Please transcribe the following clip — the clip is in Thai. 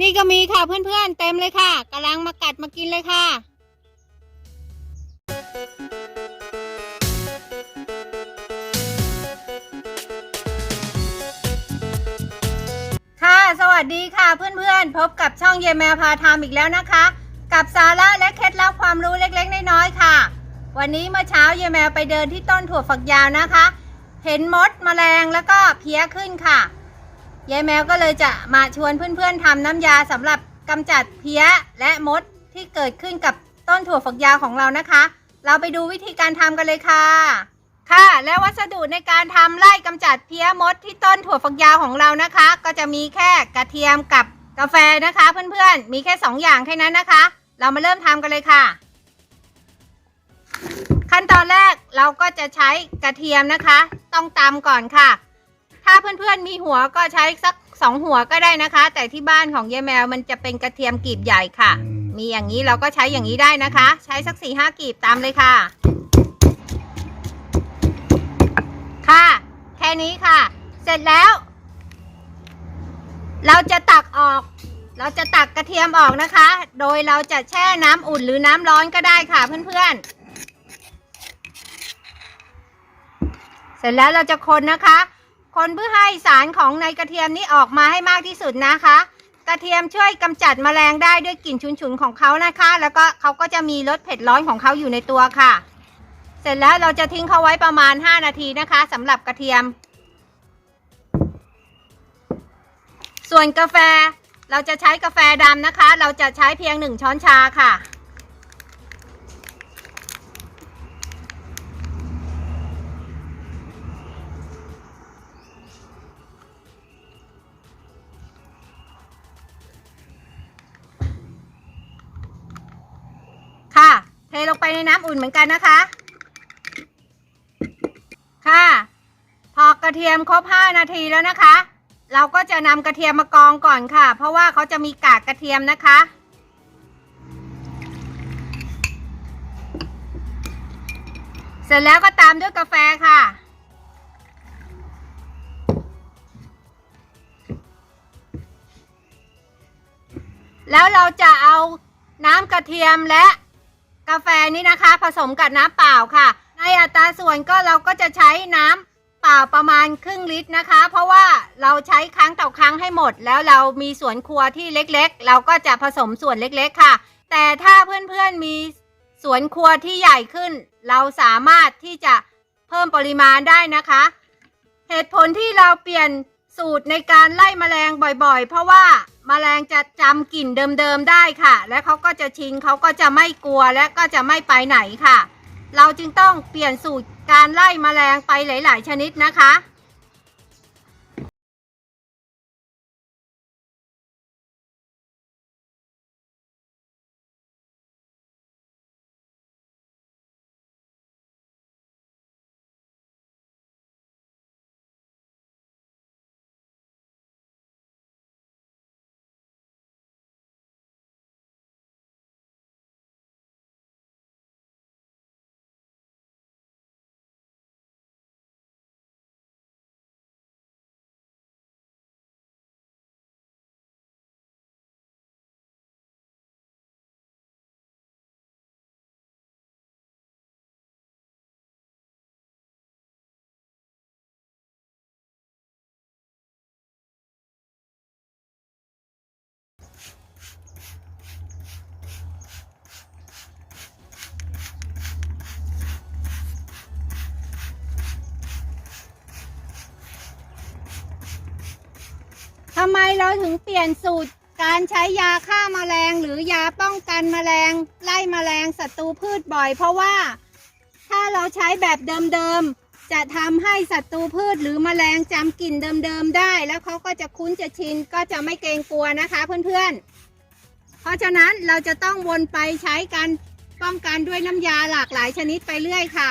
นี่ก็มีค่ะเพื่อนๆเต็มเลยค่ะกำลังมากัดมากินเลยค่ะค่ะสวัสดีค่ะเพื่อนๆ พบกับช่องเยแมวพาทำอีกแล้วนะคะ กับสาระและเคล็ดลับความรู้เล็กๆน้อยๆค่ะ วันนี้เมื่อเช้าเยแมวไปเดินที่ต้นถั่วฝักยาวนะคะ เห็นมดแมลงแล้วก็เพี้ยขึ้นค่ะ ยายแมวก็เลยจะมาชวนเพื่อนๆทำน้ำยาสำหรับกำจัดเพี้ยและมดที่เกิดขึ้นกับต้นถั่วฝักยาวของเรานะคะ เราไปดูวิธีการทำกันเลยค่ะ ค่ะ และวัสดุในการทำไล่กำจัดเพี้ยมดที่ต้นถั่วฝักยาวของเรานะคะ ก็จะมีแค่กระเทียมกับกาแฟนะคะเพื่อนๆ มีแค่สองอย่างแค่นั้นนะคะ เรามาเริ่มทำกันเลยค่ะ ขั้นตอนแรกเราก็จะใช้กระเทียมนะคะ ต้องตำก่อนค่ะ ถ้าเพื่อนๆมีหัวก็ใช้สักสองหัวก็ได้นะคะ แต่ที่บ้านของยายแมวมันจะเป็นกระเทียมกลีบใหญ่ค่ะอืมมีอย่างนี้เราก็ใช้อย่างนี้ได้นะคะ ใช้สักสี่ห้ากลีบตามเลยค่ะ ค่ะ แค่นี้ค่ะ เสร็จแล้ว เราจะตักออก เราจะตักกระเทียมออกนะคะ โดยเราจะแช่น้ำอุ่นหรือน้ำร้อนก็ได้ค่ะเพื่อนๆ เสร็จแล้วเราจะคนนะคะ คนเพื่อให้สารของในกระเทียมนี้ออกมาให้มากที่สุดนะคะ กระเทียมช่วยกำจัดแมลงได้ด้วยกลิ่นฉุนๆของเขานะคะ แล้วก็เขาก็จะมีรสเผ็ดร้อนของเขาอยู่ในตัวค่ะ เสร็จแล้วเราจะทิ้งเขาไว้ประมาณ 5 นาทีนะคะสำหรับกระเทียม ส่วนกาแฟเราจะใช้กาแฟดำนะคะ เราจะใช้เพียง 1 ช้อนชาค่ะ ลงไปในน้ำอุ่นเหมือนกันนะคะ ค่ะ พอกระเทียมครบ 5 นาทีแล้วนะคะ เราก็จะนำกระเทียมมากองก่อนค่ะ เพราะว่าเขาจะมีกากกระเทียมนะคะเสร็จแล้วก็ตามด้วยกาแฟค่ะ แล้วเราจะเอาน้ำกระเทียมและ กาแฟนี่นะคะ ผสมกับน้ำเปล่าค่ะ ในอัตราส่วนก็เราก็จะใช้น้ำเปล่าประมาณครึ่งลิตรนะคะ เพราะว่าเราใช้ครั้งต่อครั้งให้หมด แล้วเรามีสวนครัวที่เล็กๆ เราก็จะผสมส่วนเล็กๆค่ะ แต่ถ้าเพื่อนๆมีสวนครัวที่ใหญ่ขึ้น เราสามารถที่จะเพิ่มปริมาณได้นะคะ เหตุผลที่เราเปลี่ยนสูตรในการไล่แมลงบ่อยๆ เพราะว่า แมลงจะจำกลิ่นเดิมๆได้ค่ะ และเขาก็จะชินเขาก็จะไม่กลัวและก็จะไม่ไปไหนค่ะ เราจึงต้องเปลี่ยนสูตรการไล่แมลงไปหลาย ๆ ชนิดนะคะ ทำไมเราถึงเปลี่ยนสูตรการใช้ยาฆ่ามาแมลงหรือยาป้องกันแมลงไล่แมลงศัตรูพืชบ่อย เพราะว่าถ้าเราใช้แบบเดิมๆ จะทำให้ศัตรูพืชหรือแมลงจำกลิ่นเดิมๆได้ แล้วเขาก็จะคุ้นจะชินก็จะไม่เกรงกลัวนะคะเพื่อนๆ เพราะฉะนั้นเราจะต้องวนไปใช้การป้องกันด้วยน้ำยาหลากหลายชนิดไปเรื่อยค่ะ